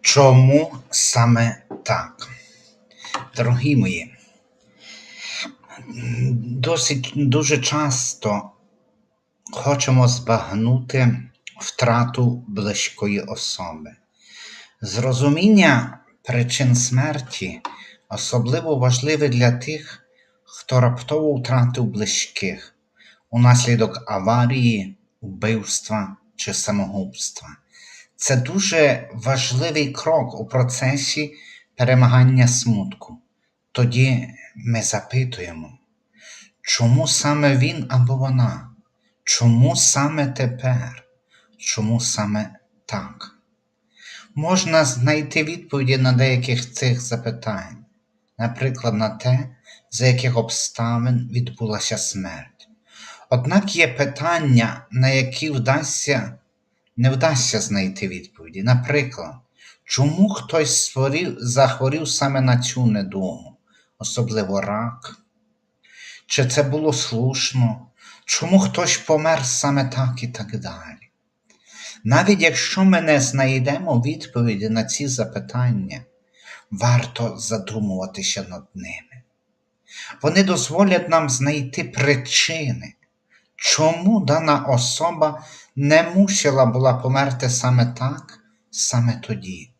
Чому саме так? Дорогі мої, досить дуже часто хочемо збагнути втрату близької особи. Зрозуміння причин смерті особливо важливе для тих, хто раптово втратив близьких унаслідок аварії, вбивства чи самогубства. Це дуже важливий крок у процесі перемагання смутку. Тоді ми запитуємо, чому саме він або вона? Чому саме тепер? Чому саме так? Можна знайти відповіді на деяких цих запитань, наприклад, на те, за яких обставин відбулася смерть. Однак є питання, на які вдасться не вдасться знайти відповіді. Наприклад, чому хтось створив, захворів саме на цю недугу, особливо рак? Чи це було слушно? Чому хтось помер саме так і так далі? Навіть якщо ми не знайдемо відповіді на ці запитання, варто задумуватися над ними. Вони дозволять нам знайти причини, чому дана особа не мусила була померти саме так, саме тоді.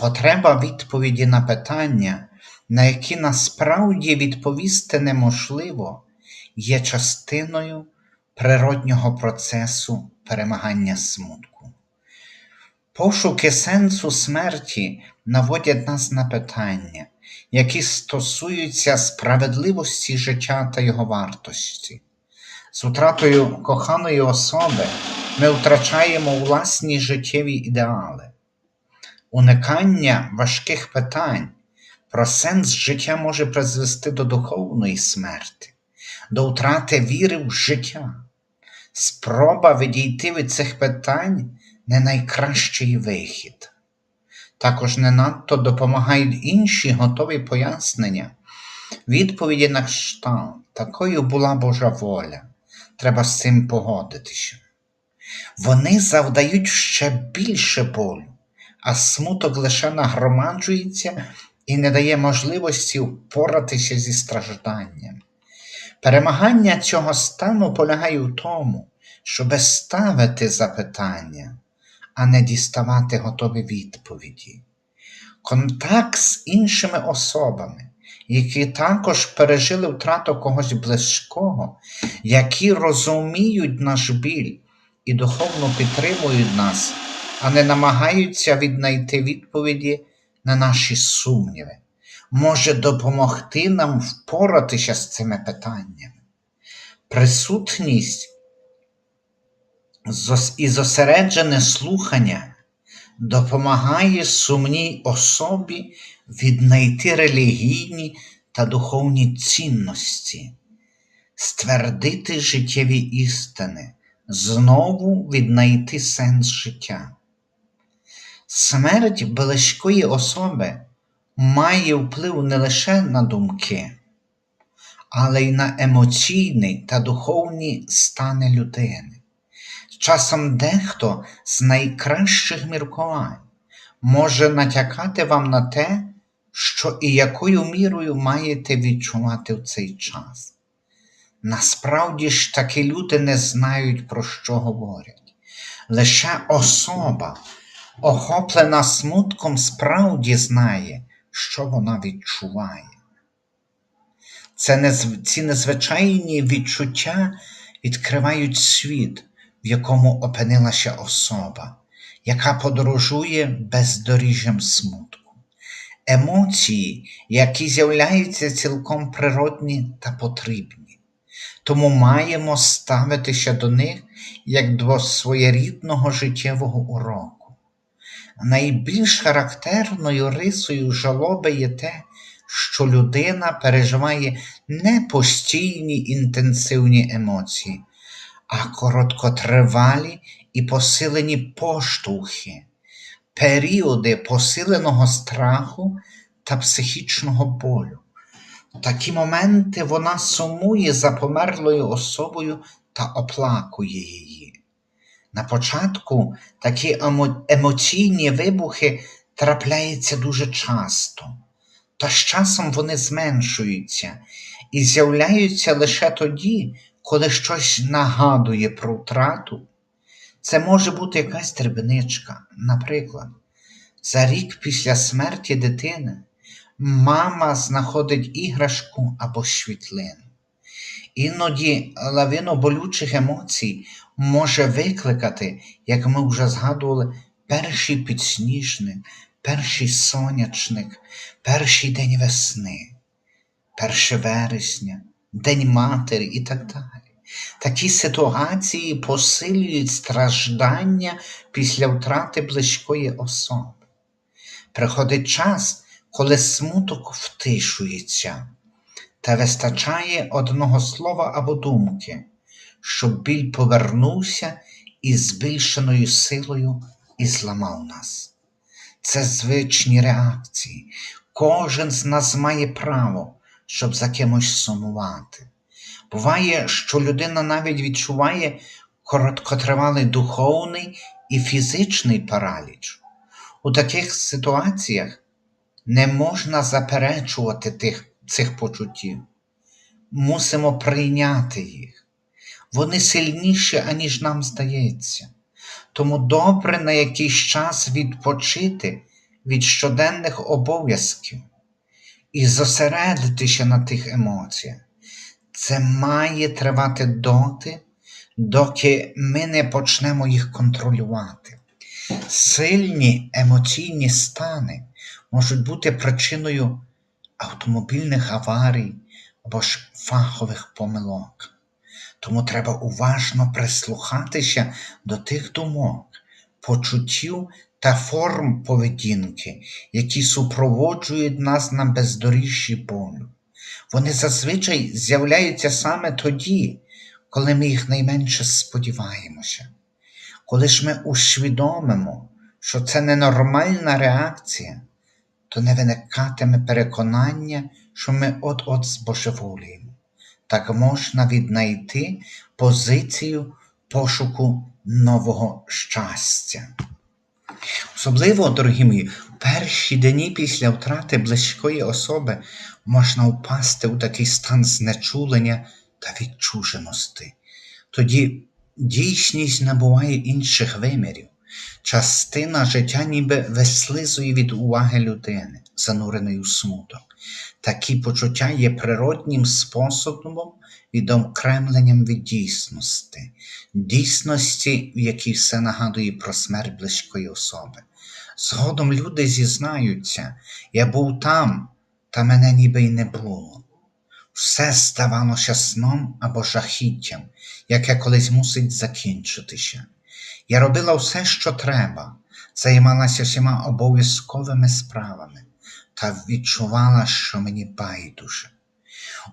Потреба відповіді на питання, на які насправді відповісти неможливо, є частиною природнього процесу перемагання смутку. Пошуки сенсу смерті наводять нас на питання, які стосуються справедливості життя та його вартості. З втратою коханої особи ми втрачаємо власні життєві ідеали. Уникання важких питань про сенс життя може призвести до духовної смерти, до втрати віри в життя. Спроба відійти від цих питань не найкращий вихід. Також не надто допомагають інші готові пояснення, відповіді на кшталт, такою була Божа воля треба з цим погодитися. Вони завдають ще більше болю, а смуток лише нагромаджується і не дає можливості впоратися зі стражданням. Перемагання цього стану полягає в тому, щоб ставити запитання, а не діставати готові відповіді. Контакт з іншими особами які також пережили втрату когось близького, які розуміють наш біль і духовно підтримують нас, а не намагаються віднайти відповіді на наші сумніви, може допомогти нам впоратися з цими питаннями. Присутність і зосереджене слухання допомагає сумній особі віднайти релігійні та духовні цінності, ствердити життєві істини, знову віднайти сенс життя. Смерть близької особи має вплив не лише на думки, але й на емоційний та духовні стани людини. Часом дехто з найкращих міркувань може натякати вам на те, що і якою мірою маєте відчувати в цей час. Насправді ж таки люди не знають, про що говорять. Лише особа, охоплена смутком, справді знає, що вона відчуває. Це Ці незвичайні відчуття відкривають світ, в якому опинилася особа, яка подорожує бездоріжжям смутку емоції, які з'являються цілком природні та потрібні. Тому маємо ставитися до них як до своєрідного життєвого уроку. Найбільш характерною рисою жалоби є те, що людина переживає не постійні інтенсивні емоції, а короткотривалі і посилені поштовхи періоди посиленого страху та психічного болю. В такі моменти вона сумує за померлою особою та оплакує її. На початку такі емо- емоційні вибухи трапляються дуже часто, та з часом вони зменшуються і з'являються лише тоді, коли щось нагадує про втрату. Це може бути якась дрібничка, наприклад, за рік після смерті дитини мама знаходить іграшку або світлину. Іноді лавину болючих емоцій може викликати, як ми вже згадували, перший підсніжник, перший сонячник, перший день весни, 1 вересня, День Матері і так далі. Такі ситуації посилюють страждання після втрати близької особи. Приходить час, коли смуток втишується, та вистачає одного слова або думки, щоб біль повернувся із збільшеною силою і зламав нас. Це звичні реакції. Кожен з нас має право, щоб за кимось сумувати. Буває, що людина навіть відчуває короткотривалий духовний і фізичний параліч. У таких ситуаціях не можна заперечувати тих, цих почуттів. Мусимо прийняти їх. Вони сильніші, аніж нам здається. Тому добре на якийсь час відпочити від щоденних обов'язків і зосередитися на тих емоціях. Це має тривати доти, доки ми не почнемо їх контролювати. Сильні емоційні стани можуть бути причиною автомобільних аварій або ж фахових помилок. Тому треба уважно прислухатися до тих думок, почуттів та форм поведінки, які супроводжують нас на бездоріжжі болю. Вони зазвичай з'являються саме тоді, коли ми їх найменше сподіваємося. Коли ж ми усвідомимо, що це ненормальна реакція, то не виникатиме переконання, що ми от-от збожеволіємо. Так можна віднайти позицію пошуку нового щастя. Особливо, дорогі мої, перші дні після втрати близької особи можна впасти у такий стан знечулення та відчуженості. Тоді дійсність набуває інших вимірів. Частина життя ніби вислизує від уваги людини, зануреної у смуток. Такі почуття є природнім способом відокремленням від дійсності, дійсності, в якій все нагадує про смерть близької особи. Згодом люди зізнаються, я був там, та мене ніби й не було. Все здавалося сном або жахіттям, яке колись мусить закінчитися. Я робила все, що треба, займалася всіма обов'язковими справами та відчувала, що мені байдуже.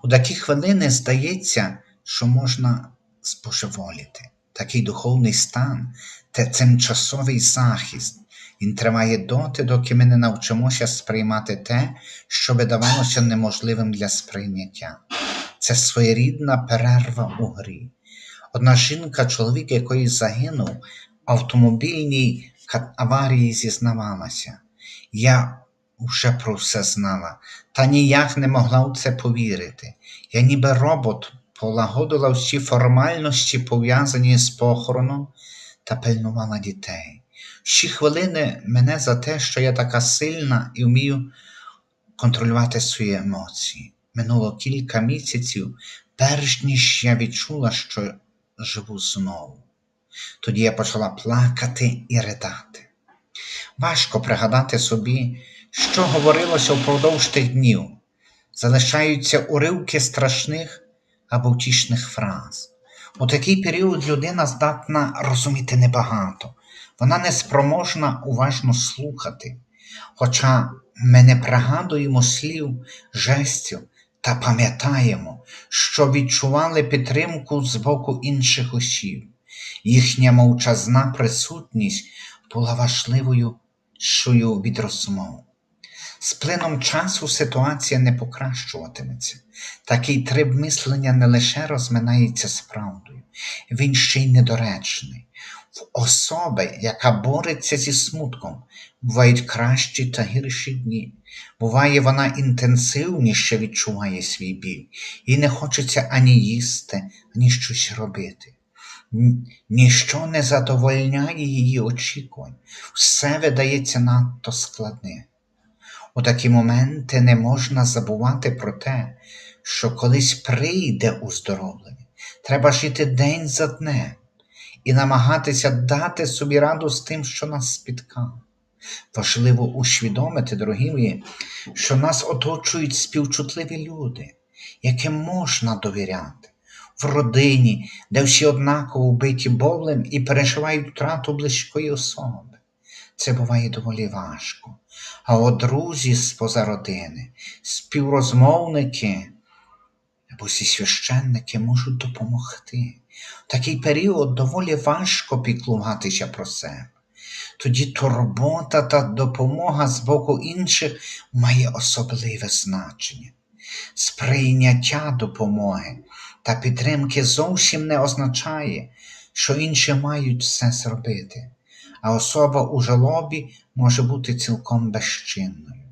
У такі хвилини здається, що можна збожеволіти. Такий духовний стан це тимчасовий захист. Він триває доти, доки ми не навчимося сприймати те, що видавалося неможливим для сприйняття. Це своєрідна перерва у грі. Одна жінка, чоловік якої загинув в автомобільній аварії, зізнавалася. Я вже про все знала, та ніяк не могла в це повірити. Я ніби робот полагодила всі формальності, пов'язані з похороном, та пильнувала дітей. Всі хвилини мене за те, що я така сильна і вмію контролювати свої емоції. Минуло кілька місяців, перш ніж я відчула, що живу знову. Тоді я почала плакати і ридати. Важко пригадати собі, що говорилося впродовж тих днів. Залишаються уривки страшних або втішних фраз. У такий період людина здатна розуміти небагато, вона не спроможна уважно слухати. Хоча ми не пригадуємо слів, жестів та пам'ятаємо, що відчували підтримку з боку інших осіб. Їхня мовчазна присутність була важливою від розмов. З плином часу ситуація не покращуватиметься. Такий триб мислення не лише розминається з правдою, він ще й недоречний. В особи, яка бореться зі смутком, бувають кращі та гірші дні. Буває, вона інтенсивніше відчуває свій біль, і не хочеться ані їсти, ані щось робити. Ніщо не задовольняє її очікувань, все видається надто складне. У такі моменти не можна забувати про те, що колись прийде уздоровлення. Треба жити день за днем і намагатися дати собі раду з тим, що нас спіткало. Важливо усвідомити, дорогі що нас оточують співчутливі люди, яким можна довіряти. В родині, де всі однаково вбиті болем і переживають втрату близької особи. Це буває доволі важко. А от друзі з-поза родини, співрозмовники або зі священники можуть допомогти. В такий період доволі важко піклуватися про себе. Тоді турбота та допомога з боку інших має особливе значення. Сприйняття допомоги та підтримки зовсім не означає, що інші мають все зробити, а особа у жалобі може бути цілком безчинною.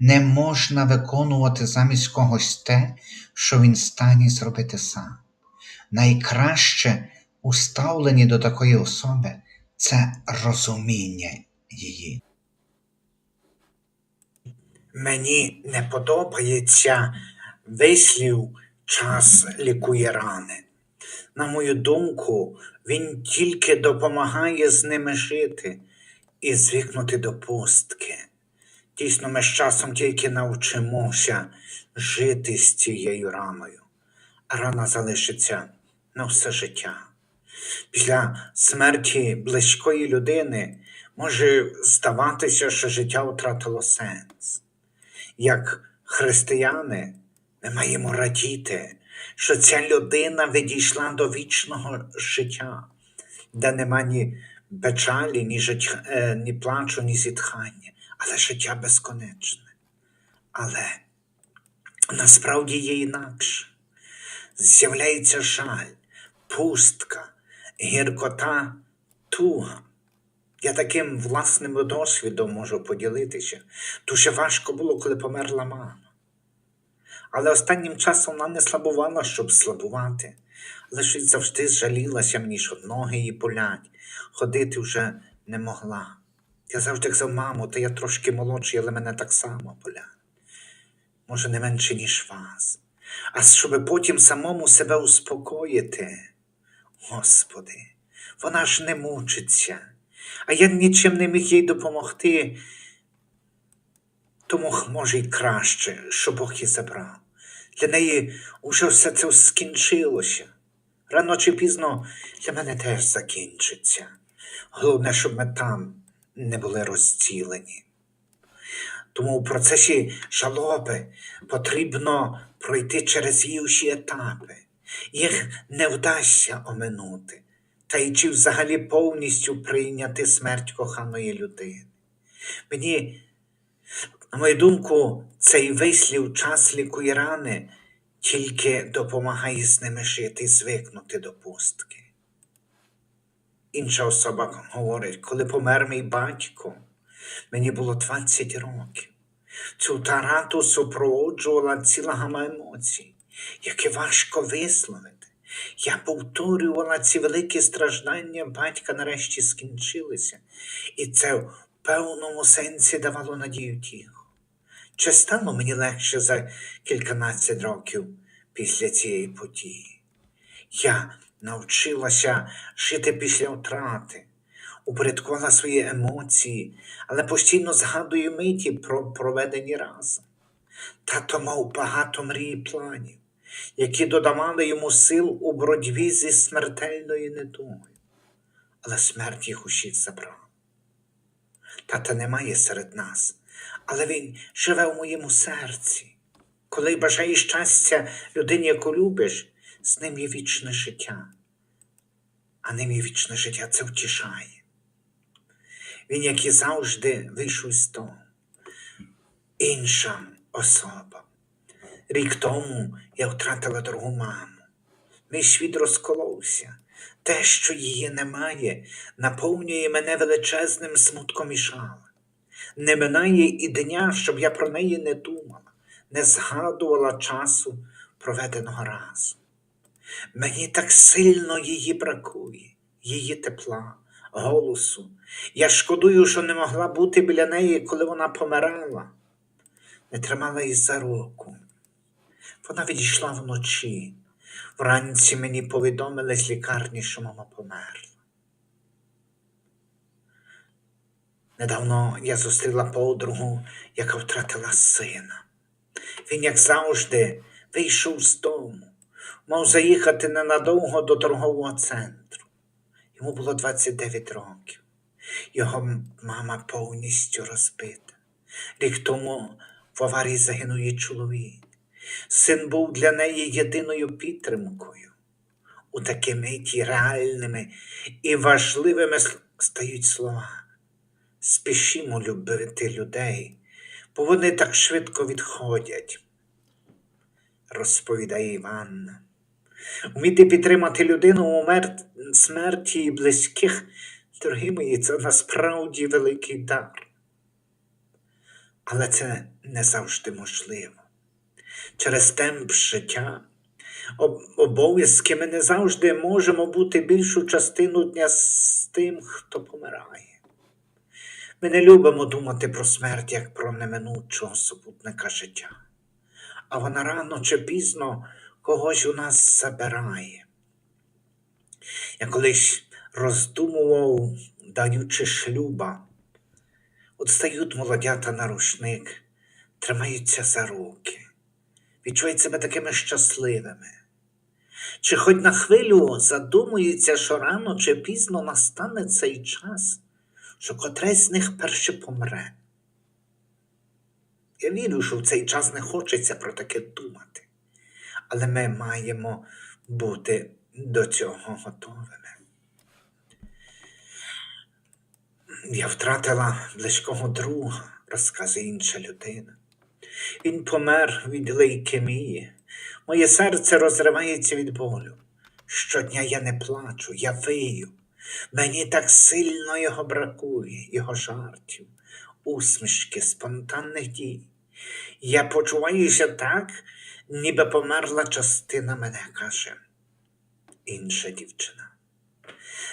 Не можна виконувати замість когось те, що він стані зробити сам. Найкраще у ставленні до такої особи це розуміння її. Мені не подобається вислів час лікує рани. На мою думку, він тільки допомагає з ними жити і звикнути до пустки. Дійсно, ми з часом тільки навчимося жити з цією раною, рана залишиться на все життя. Після смерті близької людини може здаватися, що життя втратило сенс. Як християни, ми маємо радіти, що ця людина відійшла до вічного життя, де нема ні печалі, ні, життя, е, ні плачу, ні зітхання, але життя безконечне. Але насправді є інакше. З'являється жаль, пустка, гіркота, туга. Я таким власним досвідом можу поділитися. Дуже важко було, коли померла мама. Але останнім часом вона не слабувала, щоб слабувати. Щось завжди жалілася мені, що ноги її болять, ходити вже не могла. Я завжди казав, мамо, та я трошки молодший, але мене так само болять. Може, не менше, ніж вас. А щоб потім самому себе успокоїти. Господи, вона ж не мучиться, а я нічим не міг їй допомогти. Тому може й краще, що Бог її забрав. Для неї уже все це скінчилося. Рано чи пізно для мене теж закінчиться. Головне, щоб ми там не були розцілені. Тому в процесі жалоби потрібно пройти через усі етапи. Їх не вдасться оминути, та й чи взагалі повністю прийняти смерть коханої людини. Мені, на мою думку, цей вислів час лікує рани тільки допомагає з ними жити і звикнути до пустки. Інша особа говорить, коли помер мій батько, мені було 20 років. Цю тарату супроводжувала ціла гама емоцій, які важко висловити. Я повторювала ці великі страждання батька нарешті скінчилися, і це в певному сенсі давало надію тихо. Чи стало мені легше за кільканадцять років після цієї події? Я навчилася жити після втрати, упорядкувала свої емоції, але постійно згадую миті про проведені разом. Тато мав багато мрій і планів, які додавали йому сил у боротьбі зі смертельною недугою. Але смерть їх усіх забрав. Тата немає серед нас, але він живе у моєму серці. Коли бажаєш щастя людині, яку любиш, з ним є вічне життя. А ним є вічне життя це втішає. Він, як і завжди, вийшов з того. інша особа. Рік тому я втратила другу маму. Мій світ розколовся. Те, що її немає, наповнює мене величезним смутком і жалем. Не минає і дня, щоб я про неї не думала, не згадувала часу, проведеного разом. Мені так сильно її бракує, її тепла, голосу. Я шкодую, що не могла бути біля неї, коли вона помирала, не тримала її за руку. Вона відійшла вночі. Вранці мені повідомили з лікарні, що мама померла. Недавно я зустріла подругу, яка втратила сина. Він, як завжди, вийшов з дому, мав заїхати ненадовго до торгового центру. Йому було 29 років. Його мама повністю розбита. Рік тому в аварії загинув її чоловік. Син був для неї єдиною підтримкою. У такі миті реальними і важливими стають слова. Спішімо любити людей, бо вони так швидко відходять, розповідає Іванна. Вміти підтримати людину у мер... смерті близьких, дорогі мої, це насправді великий дар. Але це не завжди можливо. Через темп життя, обов'язки ми не завжди можемо бути більшу частину дня з тим, хто помирає. Ми не любимо думати про смерть як про неминучого супутника життя, а вона рано чи пізно когось у нас забирає. Я колись роздумував, даючи шлюба, от молодята на рушник, тримаються за руки, відчувають себе такими щасливими. Чи хоч на хвилю задумуються, що рано чи пізно настане цей час, що котресь з них перше помре. Я вірю, що в цей час не хочеться про таке думати, але ми маємо бути до цього готовими. Я втратила близького друга, розказує інша людина. Він помер від лейкемії. Моє серце розривається від болю. Щодня я не плачу, я вию. Мені так сильно його бракує, його жартів, усмішки, спонтанних дій. Я почуваюся так, ніби померла частина мене, каже інша дівчина.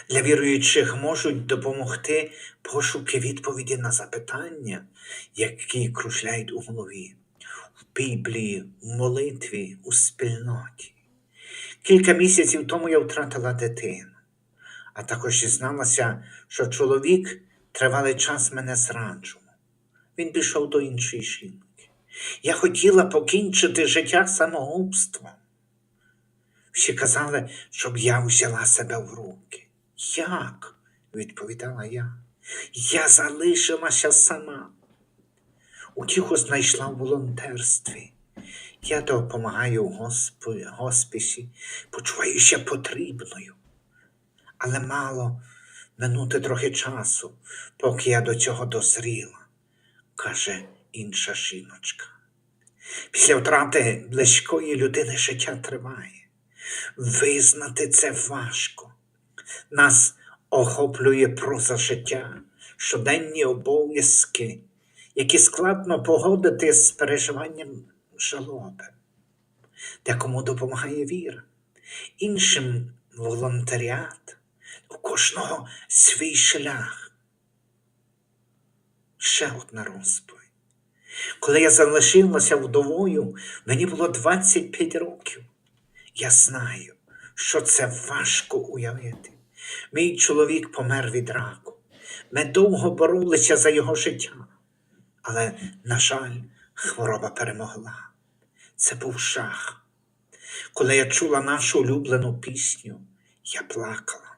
Для віруючих можуть допомогти пошуки відповіді на запитання, які кружляють у голові, в Біблії, в молитві, у спільноті. Кілька місяців тому я втратила дитину, а також дізналася, що чоловік тривалий час мене зраджував. Він пішов до іншої жінки. Я хотіла покінчити життя самогубством. Всі казали, щоб я взяла себе в руки. Як? відповідала я. Я залишилася сама. Утіху знайшла в волонтерстві. Я допомагаю в госп- госпісі, почуваюся потрібною. Але мало минути трохи часу, поки я до цього дозріла, каже інша жіночка. Після втрати близької людини життя триває. Визнати це важко. Нас охоплює проза життя, щоденні обов'язки, які складно погодити з переживанням жалоби. Декому допомагає віра, іншим волонтеріат, у кожного свій шлях. Ще одна розповідь. Коли я залишилася вдовою, мені було 25 років. Я знаю, що це важко уявити. Мій чоловік помер від раку. Ми довго боролися за його життя, але, на жаль, хвороба перемогла. Це був жах. Коли я чула нашу улюблену пісню, я плакала.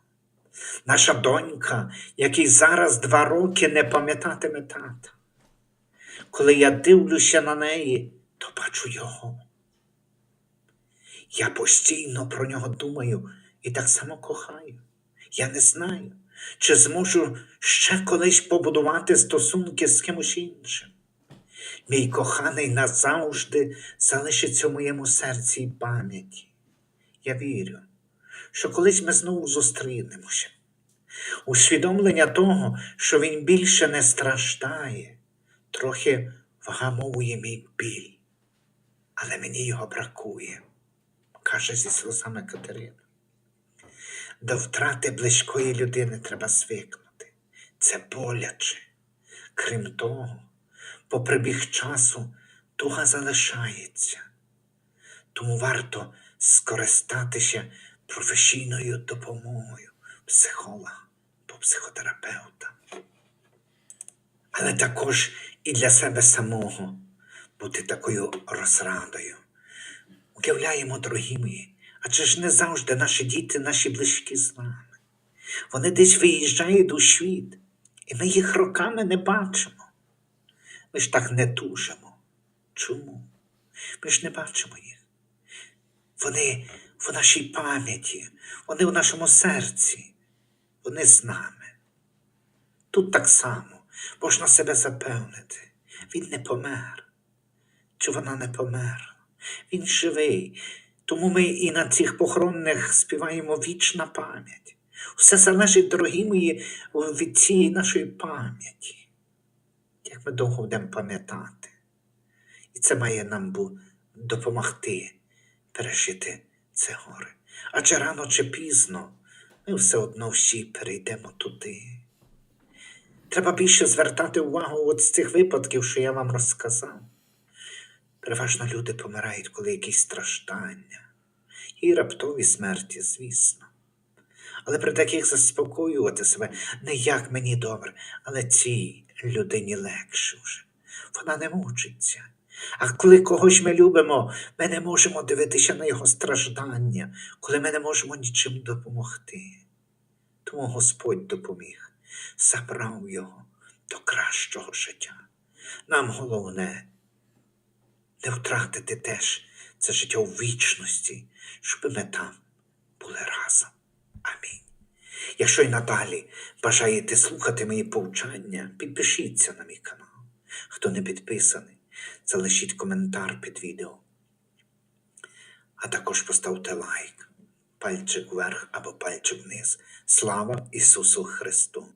Наша донька, якій зараз два роки не пам'ятатиме тата. Коли я дивлюся на неї, то бачу його. Я постійно про нього думаю і так само кохаю. Я не знаю, чи зможу ще колись побудувати стосунки з кимось іншим. Мій коханий назавжди залишиться в моєму серці і пам'яті. Я вірю, що колись ми знову зустрінемося. Усвідомлення того, що він більше не страждає, трохи вгамовує мій біль, але мені його бракує, каже зі сльозами Катерина. До втрати близької людини треба звикнути. Це боляче. Крім того, по прибіг часу туга залишається. Тому варто скористатися професійною допомогою психолога або психотерапевта. Але також і для себе самого бути такою розрадою. Уявляємо, дорогі адже ж не завжди наші діти, наші близькі з нами. Вони десь виїжджають у світ, і ми їх роками не бачимо. Ми ж так не тужимо. Чому? Ми ж не бачимо їх. Вони в нашій пам'яті, вони в нашому серці, вони з нами. Тут так само можна себе запевнити. Він не помер. Чи вона не померла? Він живий. Тому ми і на цих похоронних співаємо вічна пам'ять. Все залежить, дорогі мої, від цієї нашої пам'яті. Як ми довго будемо пам'ятати. І це має нам допомогти пережити це горе. Адже рано чи пізно ми все одно всі перейдемо туди. Треба більше звертати увагу от з цих випадків, що я вам розказав. Переважно люди помирають, коли якісь страждання, і раптові смерті, звісно. Але при таких заспокоювати себе не як мені добре, але цій людині легше вже. Вона не мучиться. А коли когось ми любимо, ми не можемо дивитися на його страждання, коли ми не можемо нічим допомогти. Тому Господь допоміг, забрав його до кращого життя. Нам головне не втратити теж це життя у вічності, щоб ми там були разом. Амінь. Якщо й надалі бажаєте слухати мої повчання, підпишіться на мій канал. Хто не підписаний, залишіть коментар під відео. А також поставте лайк, пальчик вверх або пальчик вниз. Слава Ісусу Христу!